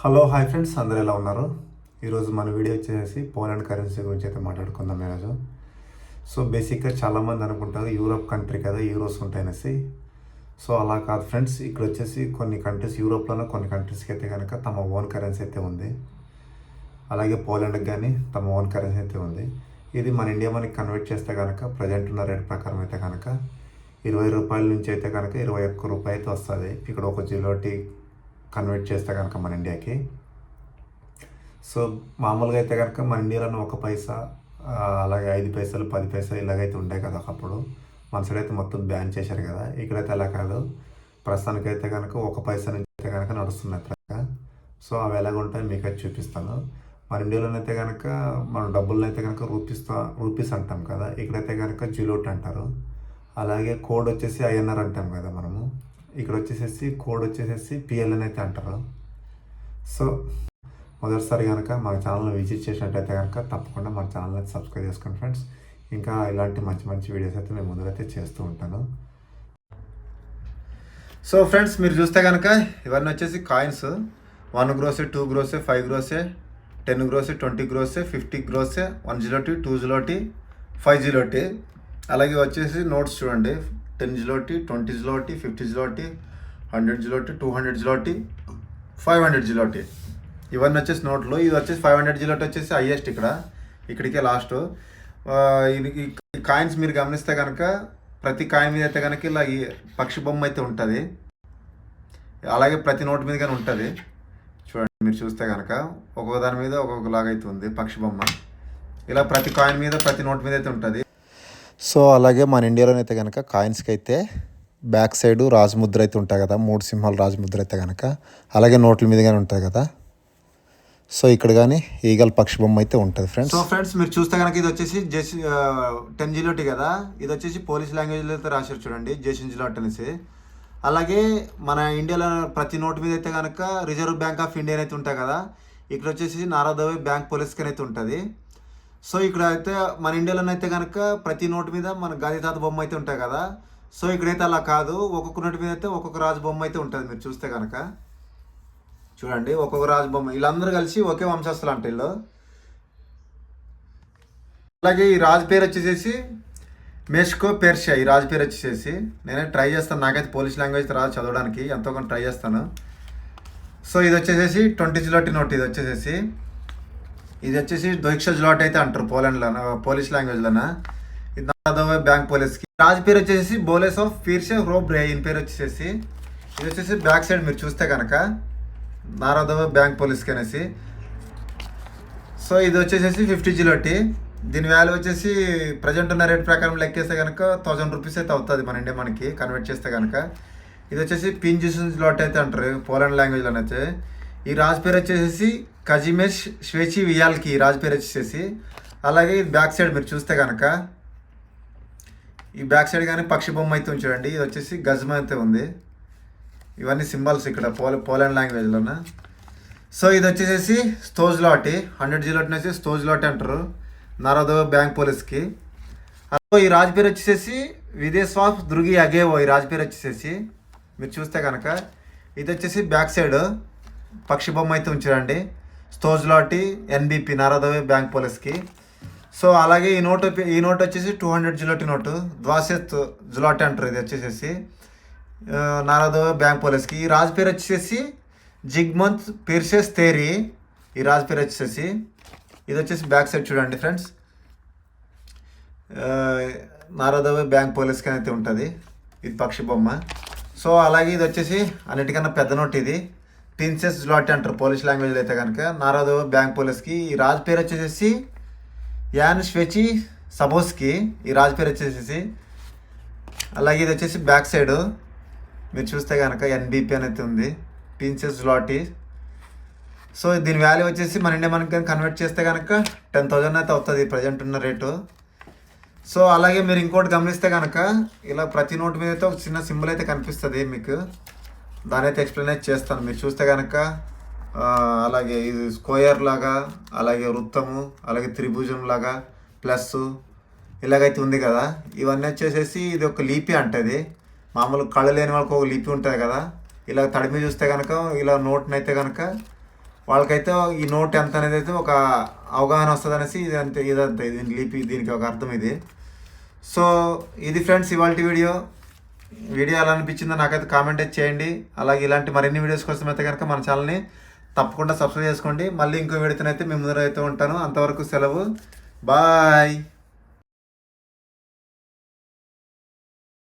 Hello hi friends. అందరూ ఎలా ఉన్నారు? ఈరోజు మన వీడియో వచ్చేసి పోలాండ్ కరెన్సీ గురించి అయితే మాట్లాడుకుందాం ఈరోజు. సో బేసిక్గా చాలామంది అనుకుంటారు యూరోప్ కంట్రీ కదా యూరోస్ ఉంటాయనేసి. సో అలా కాదు ఫ్రెండ్స్. ఇక్కడ వచ్చేసి కొన్ని కంట్రీస్ యూరోప్లోనే కొన్ని కంట్రీస్కి అయితే కనుక తమ ఓన్ కరెన్సీ అయితే ఉంది. అలాగే పోలాండ్కి కానీ తమ ఓన్ కరెన్సీ అయితే ఉంది. ఇది మన ఇండియా మనకి కన్వర్ట్ చేస్తే కనుక ప్రజెంట్ ఉన్న రేట్ ప్రకారం అయితే కనుక ఇరవై రూపాయల నుంచి అయితే కనుక ఇరవై ఒక్క రూపాయి అయితే వస్తుంది. ఇక్కడ ఒక జిలోటి కన్వర్ట్ చేస్తే కనుక మన ఇండియాకి. సో మామూలుగా అయితే కనుక మన ఇండియాలోనే ఒక పైసా అలాగే ఐదు పైసలు పది పైసలు ఇలాగైతే ఉంటాయి కదా ఒకప్పుడు. మన సైడ్ అయితే మొత్తం బ్యాన్ చేశారు కదా. ఇక్కడైతే అలా కాదు. ప్రస్తుతానికైతే కనుక ఒక పైసా నుంచి అయితే కనుక నడుస్తున్నాయి ప్రక్క సో అవి ఎలాగుంటాయి మీకు అయితే చూపిస్తాను. మన ఇండియాలోనైతే కనుక మన డబ్బులను అయితే కనుక రూపీస్తో రూపీస్ అంటాం కదా. ఇక్కడైతే కనుక జిలోట్ అంటారు. అలాగే కోడ్ వచ్చేసి ఐఎన్ఆర్ అంటాం కదా మనము. ఇక్కడ వచ్చేసేసి కోడ్ వచ్చేసేసి పిఎల్ఎన్ అయితే అంటారు. సో మొదటిసారి కనుక మన ఛానల్ని విజిట్ చేసినట్టయితే కనుక తప్పకుండా మన ఛానల్ని సబ్స్క్రైబ్ చేసుకోండి ఫ్రెండ్స్. ఇంకా ఇలాంటి మంచి మంచి వీడియోస్ అయితే మేము ముందరైతే చేస్తూ ఉంటాను. సో ఫ్రెండ్స్ మీరు చూస్తే కనుక ఇవన్నీ వచ్చేసి coins. One grosze two grosze five grosze ten grosze twenty grosze fifty grosze one zloty two zloty five zloty అలాగే వచ్చేసి నోట్స్ చూడండి. Ten zloty twenty zloty fifty zloty hundred zloty two hundred zloty five hundred zloty ఇవన్నీ వచ్చేసి నోట్లు ఇది వచ్చేసి five hundred జిలోటి వచ్చేసి highest ఇక్కడ. ఇక్కడికే లాస్ట్ ఇది ఈ కాయిన్స్ మీరు గమనిస్తే కనుక ప్రతి కాయిన్ మీద అయితే కనుక ఇలా ఈ పక్షి బొమ్మ అయితే ఉంటుంది. అలాగే ప్రతి నోట్ మీద కానీ ఉంటుంది. చూడండి మీరు చూస్తే కనుక ఒక్కొక్క దాని మీద ఒక్కొక్కలాగా అయితే ఉంది పక్షి బొమ్మ. ఇలా ప్రతి కాయిన్ మీద ప్రతి నోట్ మీద అయితే ఉంటుంది. సో అలాగే మన ఇండియాలోనైతే కనుక కాయిన్స్కి అయితే బ్యాక్ సైడ్ రాజముద్ర అయితే ఉంటాయి కదా మూడు సింహాలు రాజముద్ర అయితే కనుక అలాగే నోట్ల మీద కానీ ఉంటుంది కదా. సో ఇక్కడ కానీ ఈగల్ పక్షి బొమ్మ అయితే ఉంటుంది ఫ్రెండ్స్ సో ఫ్రెండ్స్ మీరు చూస్తే కనుక ఇది వచ్చేసి జెస్ టెన్ జిలోటి కదా. ఇది వచ్చేసి పోలీస్ లాంగ్వేజ్లో అయితే రాశారు చూడండి జేషన్ జిలోట్ అనేసి. అలాగే మన ఇండియాలో ప్రతి నోటు మీద అయితే కనుక రిజర్వ్ బ్యాంక్ ఆఫ్ ఇండియా అయితే ఉంటాయి కదా. ఇక్కడ వచ్చేసి నారాదవి బ్యాంక్ పోలీస్కి అయితే ఉంటుంది. సో ఇక్కడ అయితే మన ఇండియాలో అయితే కనుక ప్రతి నోటు మీద మన గాంధీ తాత బొమ్మ అయితే ఉంటాయి కదా? సో ఇక్కడైతే అలా కాదు. ఒక్కొక్క నోటు మీద అయితే ఒక్కొక్క రాజు బొమ్మ అయితే ఉంటుంది మీరు చూస్తే కనుక చూడండి ఒక్కొక్క రాజు బొమ్మ. వీళ్ళందరూ కలిసి ఒకే వంశస్థులు అంటే వీళ్ళు. అలాగే ఈ రాజు పేరు వచ్చేసేసి మెస్కో పెర్షియా. ఈ రాజు పేరు వచ్చేసేసి నేనే ట్రై చేస్తాను. నాకైతే పోలీస్ లాంగ్వేజ్ రాదు చదవడానికి. ఎంతో కొంత ట్రై చేస్తాను. సో ఇది వచ్చేసేసి ట్వంటీ జిలోటి నోట్ ఇది వచ్చేసేసి. ఇది వచ్చేసి దొయిక్ష జ్లాట్ అయితే అంటారు పోలాండ్లో పోలీస్ లాంగ్వేజ్లోన ఇది నాదవ బ్యాంక్ పోలీస్కి. రాజ్ పేరు వచ్చేసి బోలేస్ ఆఫ్ పీర్షే రోబ్రే ఈయన పేరు వచ్చేసి ఇది వచ్చేసి బ్యాక్ సైడ్ మీరు చూస్తే కనుక నారాదవ బ్యాంక్ పోలీస్కి అనేసి. సో ఇది వచ్చేసేసి ఫిఫ్టీ జిలోటి దీని వాల్యూ వచ్చేసి ప్రజెంట్ ఉన్న రేట్ ప్రకారం లెక్కేస్తే కనుక థౌజండ్ రూపీస్ అయితే అవుతుంది మన ఇండియా మనకి కన్వర్ట్ చేస్తే కనుక. ఇది వచ్చేసి పింజిషన్ లాట్ అయితే అంటారు పోలాండ్ లాంగ్వేజ్లో అయితే ఈ రాజు పేరు వచ్చేసి కజిమేష్ స్వేచి వియాల్కి ఈ రాజు పేరు వచ్చేసి అలాగే ఇది బ్యాక్ సైడ్ మీరు చూస్తే కనుక ఈ బ్యాక్ సైడ్ కానీ పక్షి బొమ్మ అయితే ఉంచండి ఇది వచ్చేసి గజమ అయితే ఉంది. ఇవన్నీ సింబల్స్ ఇక్కడ పోల పోలాండ్ లాంగ్వేజ్లోన సో ఇది వచ్చేసి స్టోజ్ లాటి హండ్రెడ్ జీలోట్ వచ్చి స్టోజ్ లాట్ అంటారు. నరదో బ్యాంక్ పోలీస్కి. అలాగే ఈ రాజు పేరు వచ్చేసి విదేశ్వాస్ దుర్గి అగేవో ఈ రాజు పేరు మీరు చూస్తే కనుక ఇది వచ్చేసి బ్యాక్ సైడ్ పక్షి బొమ్మ అయితే ఉంచారండి స్తోజ్లాటి ఎన్బిపి నారాదవే బ్యాంక్ పోలీస్కి. సో అలాగే ఈ నోట్ ఈ నోట్ వచ్చేసి టూ హండ్రెడ్ జులాటి నోటు. ద్వాసెత్ జులాటి అంటారు ఇది వచ్చేసేసి. ఆ, బ్యాంక్ పోలీస్కి. ఈ రాజు పేరు వచ్చేసి జిగ్మంత్ పిర్సెస్ తేరి. ఈ రాజు పేరు వచ్చేసి ఇది వచ్చేసి బ్యాక్ సైడ్ చూడండి ఫ్రెండ్స్. నారాదవ బ్యాంక్ పోలీస్కి అయితే ఉంటుంది. ఇది పక్షి బొమ్మ. సో అలాగే ఇది వచ్చేసి అన్నిటికన్నా పెద్ద నోట్ ఇది. ప్రిన్సెస్ జులాటి అంటారు పోలీస్ లాంగ్వేజ్లో అయితే కనుక. నారాదో బ్యాంక్ పోలీస్కి ఈ రాజు పేరు వచ్చేసి యాన్ స్వెచి సబోస్కి ఈ రాజు పేరు వచ్చేసి అలాగే ఇది వచ్చేసి బ్యాక్ సైడ్. మీరు చూస్తే కనుక ఎన్బిపి అనేది ఉంది ప్రిన్సెస్ లాటీ సో దీని వాల్యూ వచ్చేసి మన ఇండియా మనకి కన్వర్ట్ చేస్తే కనుక టెన్ థౌజండ్ అయితే అవుతుంది ప్రజెంట్ ఉన్న రేటు సో అలాగే మీరు ఇంకోటి గమనిస్తే కనుక ఇలా ప్రతి నోట్ మీద అయితే ఒక చిన్న సింబల్ అయితే కనిపిస్తుంది మీకు. దాని అయితే ఎక్స్ప్లెయిన్ చేస్తాను. మీరు చూస్తే కనుక అలాగే ఇది స్క్వేర్ లాగా అలాగే వృత్తము అలాగే త్రిభుజం లాగా ప్లస్ ఇలాగైతే ఉంది కదా. ఇవన్నీ వచ్చేసేసి ఇది ఒక లిపి అంటది. మామూలు కళ్ళు లేని వాళ్ళకి ఒక లిపి ఉంటుంది కదా. ఇలా తడిమి చూస్తే కనుక ఇలా నోట్ని అయితే కనుక వాళ్ళకైతే ఈ నోట్ ఎంత అనేది అయితే ఒక అవగాహన వస్తుంది అనేసి ఇది అంతే ఇదంతా. దీని లిపి దీనికి ఒక అర్థం ఇది. సో ఇది ఫ్రెండ్స్ ఇవాళ వీడియో. వీడియో ఎలా అనిపించిందో నాకైతే కామెంట్ చేయండి. అలాగే ఇలాంటి మరిన్ని వీడియోస్ కోసం అయితే కనుక మన ఛానల్ని తప్పకుండా సబ్స్క్రైబ్ చేసుకోండి. మళ్ళీ ఇంకో వీడియోతో అయితే మీ ముందర అయితే ఉంటాను. అంతవరకు సెలవు. బాయ్